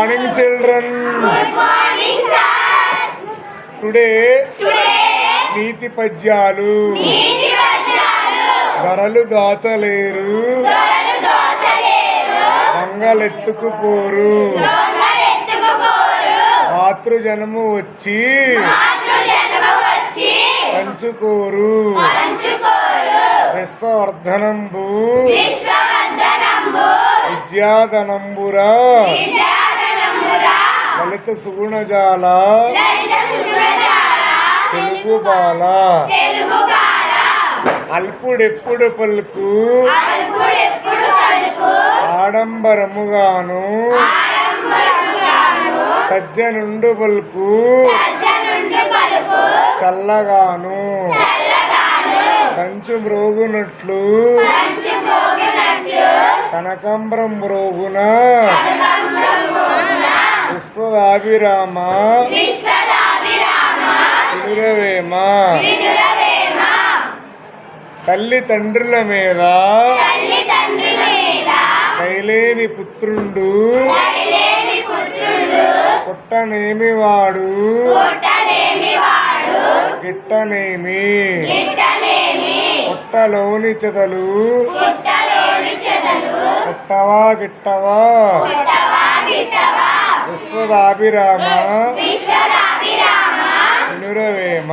Morning children today నీతి పద్యాలు. ధరలు దాచలేరు. దొంగలెత్తుకుపోరు మాతృజనము వచ్చి పంచుకోరు. విశ్వవర్ధనంబు. విద్యాధనంబురా. లలిత సుగుణజాల. తెలుగు బాల అల్పుడెప్పుడు పలుకు. ఆడంబరముగాను. సజ్జనుండు పలుకు. చల్లగాను. కంచు మ్రోగునట్లు కనకంబరం మ్రోగున. విశ్వదాభిరామ. తిరురవేమ తల్లి తండ్రుల మీద. కైలేని పుత్రుండు. పుట్టనేమి వాడు గిట్టనేమి. పుట్టలోని చెదలు. పుట్టవా గిట్టవా. విశ్వదాభిరామ వినురవేమ